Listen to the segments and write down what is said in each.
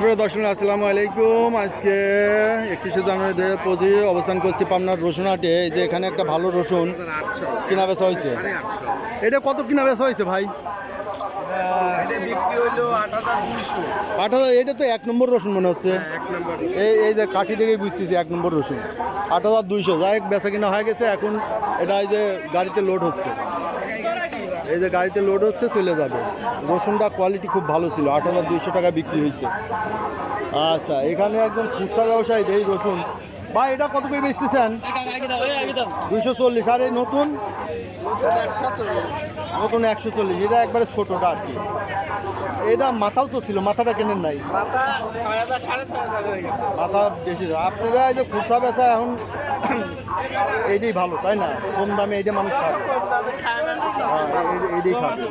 প্রিয় দর্শক, আসসালামু আলাইকুম। আজকে একত্রিশে জানুয়ারি দু হাজার পঁচিশ অবস্থান করছি পাবনার রসুন হাটে এই যে এখানে একটা ভালো রসুন কিনা বেচা হয়েছে। এটা কত কিনা বেচা হয়েছে ভাই? আট হাজার, এটা তো এক নম্বর রসুন মনে হচ্ছে। এই এই যে কাঠি দেখেই বুঝতেছি এক নম্বর রসুন। আট হাজার দুইশো, যাই বেচা কিনা হয়ে গেছে। এখন এটা এই যে গাড়িতে লোড হচ্ছে। এই যে গাড়িতে লোড হচ্ছে চলে যাবে। রসুনটা কোয়ালিটি খুব ভালো ছিল আট হাজার দুইশো টাকা বিক্রি হয়েছে। আচ্ছা এখানে একজন খুচরা ব্যবসায়ী এই রসুন। ভাই এটা কত করে বেচতেছেন? দুইশো চল্লিশ। আর এই নতুন? নতুন একশো চল্লিশ। এটা একবারে ছোটোটা আর কি। এটা মাথাও তো ছিল মাথাটা কেনেন নাই? মাথা বেশি। আপনারা এই যে খুচরা বেচা এখন এইটাই ভালো তাই না? কম দামে এইটা মানুষ খাবে এইটাই খাবে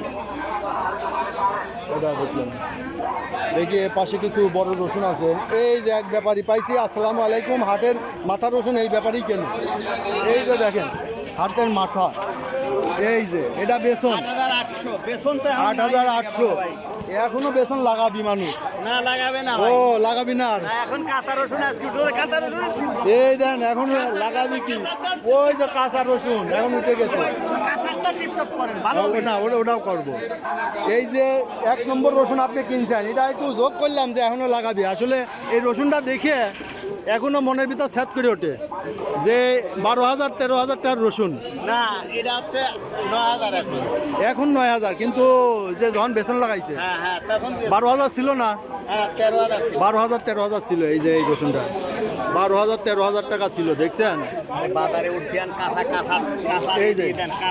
এটা দেখলেন দেখি পাশে কিছু বড় রসুন আছে। এই যে এক ব্যাপারী পাইছি আসসালামু আলাইকুম। হাটের মাথা রসুন এই ব্যাপারই কেন? এই যে দেখেন হাটের মাথা। এই যে এটা বেসন। আট হাজার আটশো। এখনও বেসন লাগাবি মানুষ। না লাগাবে না ও লাগাবি না আর। এখন কাঁচা রসুন কাঁচা রসুন এই দেন এখন লাগাবি কি? ওই যে কাঁচা রসুন এখন উঠে গেছে। কাঁচাটা টিপটপ করেন ভালো ও, না ওটা ওটাও করব। এই যে এক নম্বর রসুন আপনি কিনছেন এটা একটু যোগ করলাম যে এখনও লাগাবি। আসলে এই রসুনটা দেখে এখনও মনের ভিতর সেট করে ওঠে যে বারো হাজার তেরো হাজার টাকার রসুন। না এটা হচ্ছে ন হাজার এখন। এখন নয় হাজার কিন্তু যে যখন বেসন লাগাইছে হ্যাঁ হ্যাঁ বারো হাজার ছিল না। হ্যাঁ বারো হাজার তেরো হাজার ছিল এই যে এই রসুনটা। বারো হাজার তেরো হাজার টাকা ছিল দেখছেন? এই যে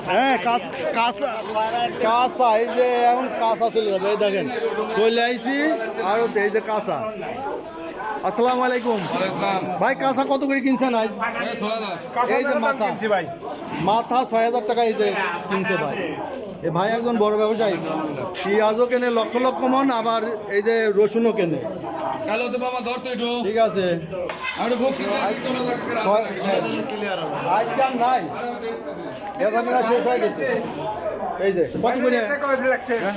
হ্যাঁ কাঁচ- কাঁচা কাঁচা এই যে এখন কাঁচা চলে যাবে এই দেখেন। চলে আইছি আর এই যে কাঁচা। আসসালামু আলাইকুম। ভাই কাঁচা কত করে কিনছেন আজ? এই যে মাথা। মাথা ছয় হাজার টাকা এই যে কিনছে ভাই। এ ভাই একজন বড় ব্যবসায়ী। পেঁয়াজও কেনে লক্ষ লক্ষ মন আবার এই যে রসুনও কেনে। ঠিক আছে। আজকে আর নাই। শেষ হয়ে গেছে। এই যে কত করে হ্যাঁ?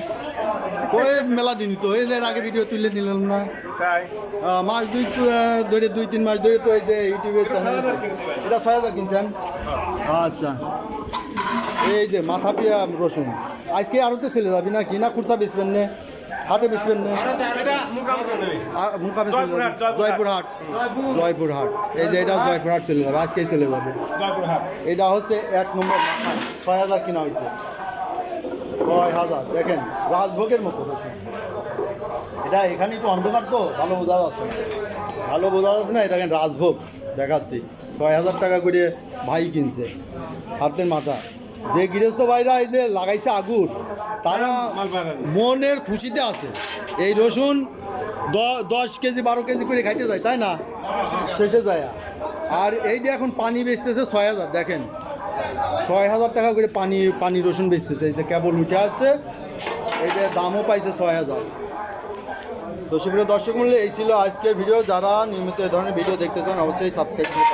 মেলা দিনই তো। এই যে আগে ভিডিও তুলে নিলাম না। মাস দুই ধরে দুই তিন মাস ধরে তো এই যে ইউটিউবে চ্যানেল এটা ছয় হাজার কিনছেন? আচ্ছা। এই যে মাথা পিয়া রসুন। আজকে আরও তো চলে যাবি না কি না? খুচরা বেচবেন না? হাটে বেচবেন না মুকামে চলে জয়পুরহাট জয়পুরহাট। এই যে এটা জয়পুরহাট চলে যাবে। আজকেই চলে যাবে। এটা হচ্ছে এক নম্বর ছয় হাজার কিনা হয়েছে। ছয় হাজার। দেখেন রাজভোগের মতো রসুন। এটা এখানে একটু অন্ধকার তো ভালো বোঝা যাচ্ছে না। ভালো বোঝা যাচ্ছে না এটা দেখেন রাজভোগ দেখাচ্ছি। ছয় হাজার টাকা করে ভাই কিনছে। হাতের মাথা। যে গৃহস্থ ভাইরা এই যে লাগাইছে আগুন তারা মনের খুশিতে আছে। এই রসুন দশ কেজি বারো কেজি করে খাইতে যায় তাই না? শেষে যায়। আর এইটা এখন পানি বেচতেছে ছয় হাজার দেখেন। ছয় হাজার টাকা করে পানি পানি রসুন বেচতেছে। এই যে কেবল উঠে আসছে এই যে দামও পাইছে ছয় হাজার। তো সুপ্রিয় দর্শক মূল্য এই ছিল আজকের ভিডিও। যারা নিয়মিত এই ধরনের ভিডিও দেখতে চান অবশ্যই সাবস্ক্রাইব করে